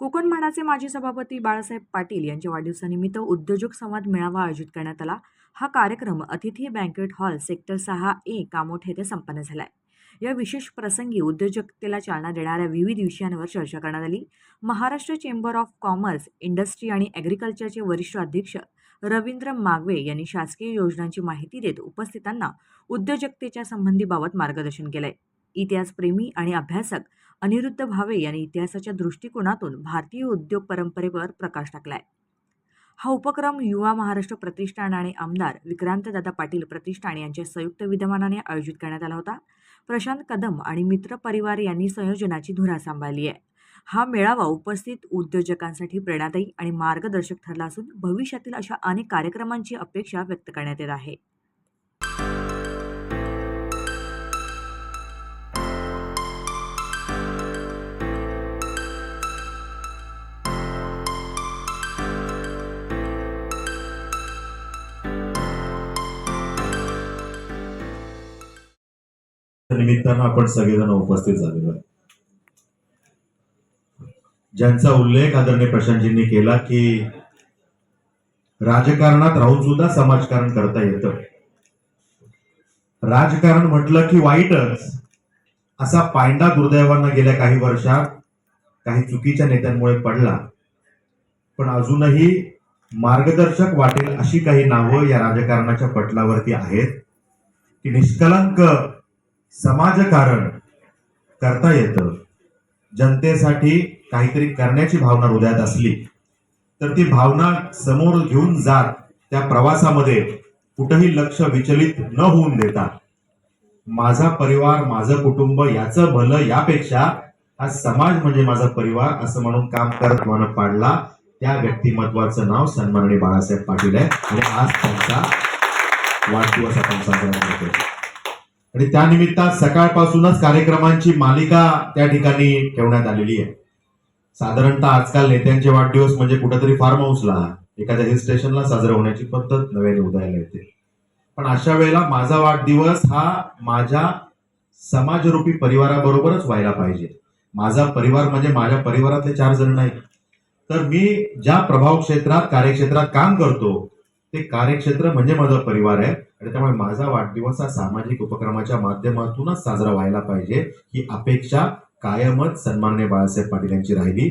कोकण मानाचे माजी सभापती बाळासाहेब पाटील यांच्या वाढदिवसानिमित्त उद्योजक संवाद मेळावा आयोजित करण्यात आला. हा कार्यक्रम अतिथी बँकेट हॉल सेक्टर सहा ए कामोठ येथे संपन्न झाला या विशेष प्रसंगी उद्योजकतेला चालना देणाऱ्या विविध विषयांवर चर्चा करण्यात आली. Maharashtra chamber of commerce industry आणि ॲग्रिकल्चरचे वरिष्ठ अध्यक्ष रवींद्र मागवे यांनी शासकीय योजनांची माहिती देत उपस्थितांना उद्योजकतेच्या संबंधीबाबत मार्गदर्शन केलंय. इतिहासप्रेमी आणि अभ्यासक अनिरुद्ध भावे यांनी इतिहासाच्या दृष्टिकोनातून भारतीय उद्योग परंपरेवर प्रकाश टाकलाय. हा उपक्रम युवा महाराष्ट्र प्रतिष्ठान आणि आमदार विक्रांतदादा पाटील प्रतिष्ठान यांच्या संयुक्त विद्यमानाने आयोजित करण्यात आला होता. प्रशांत कदम आणि मित्र परिवार यांनी संयोजनाची धुरा सांभाळली आहे. हा मेळावा उपस्थित उद्योजकांसाठी प्रेरणादायी आणि मार्गदर्शक ठरला असून भविष्यातील अशा अनेक कार्यक्रमांची अपेक्षा व्यक्त करण्यात येत आहे. निमित्तानं आपण सगळेजण उपस्थित झालेलो आहे. ज्यांचा उल्लेख आदरणीय प्रशांतजींनी केला की राजकारणात राहून सुद्धा समाजकारण करता येतं. राजकारण म्हटलं की वाईटच. असा पांडा दुर्दैवानं गेल्या काही वर्षात काही चुकीच्या नेत्यांमुळे पडला. पण अजूनही मार्गदर्शक वाटेल अशी काही नावं या राजकारणाच्या पटलावरती आहेत की निष्कलंक समाजकारण करता येतं. जनतेसाठी काहीतरी करण्याची भावना हृदयात असली तर ती भावना समोर घेऊन जात त्या प्रवासामध्ये कुठंही लक्ष विचलित न होऊन देता. माझा परिवार माझं कुटुंब याचं भलं यापेक्षा हा समाज म्हणजे माझा परिवार असं म्हणून काम करत मन पाडला त्या व्यक्तिमत्वाचं नाव सन्माननीय बाळासाहेब पाटील आहे. आणि आज त्यांचा वाढदिवस आपण साजरा करतो आणि त्यानिमित्तात सकाळपासूनच कार्यक्रमांची मालिका त्या ठिकाणी ठेवण्यात आलेली आहे. साधारणतः आजकाल नेत्यांचे वाढदिवस म्हणजे कुठेतरी फार्म हाऊसला एखाद्या हिल स्टेशनला साजरा होण्याची पद्धत नव्याने उदयाला येते. पण अशा वेळेला माझा वाढदिवस हा माझ्या समाजरूपी परिवाराबरोबरच व्हायला पाहिजे. माझा परिवार म्हणजे माझ्या परिवारातले चार जण नाही. तर मी ज्या प्रभाव क्षेत्रात कार्यक्षेत्रात काम करतो ते कार्यक्षेत्र म्हणजे माझा परिवार आहे. आणि त्यामुळे माझा वाढदिवस हा सामाजिक उपक्रमाच्या माध्यमातूनच साजरा व्हायला पाहिजे ही अपेक्षा कायमच सन्माननीय बाळासाहेब पाटील यांची राहिली.